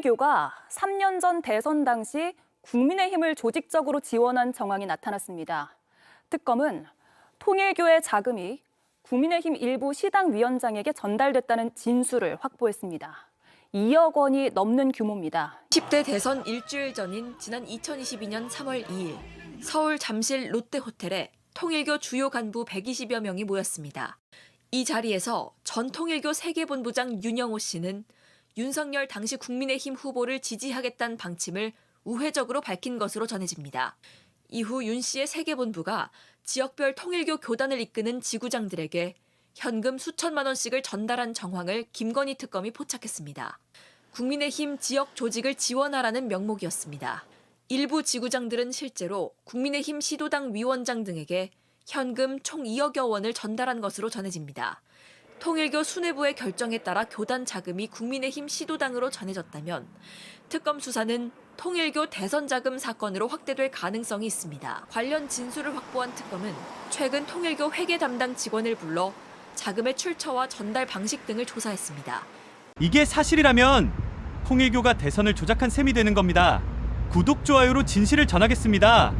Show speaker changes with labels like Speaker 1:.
Speaker 1: 통일교가 3년 전 대선 당시 국민의힘을 조직적으로 지원한 정황이 나타났습니다. 특검은 통일교의 자금이 국민의힘 일부 시당 위원장에게 전달됐다는 진술을 확보했습니다. 2억 원이 넘는 규모입니다.
Speaker 2: 10대 대선 일주일 전인 지난 2022년 3월 2일 서울 잠실 롯데호텔에 통일교 주요 간부 120여 명이 모였습니다. 이 자리에서 전 통일교 세계본부장 윤영호 씨는 윤석열 당시 국민의힘 후보를 지지하겠다는 방침을 우회적으로 밝힌 것으로 전해집니다. 이후 윤 씨의 세계본부가 지역별 통일교 교단을 이끄는 지구장들에게 현금 수천만 원씩을 전달한 정황을 김건희 특검이 포착했습니다. 국민의힘 지역 조직을 지원하라는 명목이었습니다. 일부 지구장들은 실제로 국민의힘 시도당 위원장 등에게 현금 총 2억여 원을 전달한 것으로 전해집니다. 통일교 수뇌부의 결정에 따라 교단 자금이 국민의힘 시도당으로 전해졌다면 특검 수사는 통일교 대선 자금 사건으로 확대될 가능성이 있습니다. 관련 진술을 확보한 특검은 최근 통일교 회계 담당 직원을 불러 자금의 출처와 전달 방식 등을 조사했습니다.
Speaker 3: 이게 사실이라면 통일교가 대선을 조작한 셈이 되는 겁니다. 구독, 좋아요로 진실을 전하겠습니다.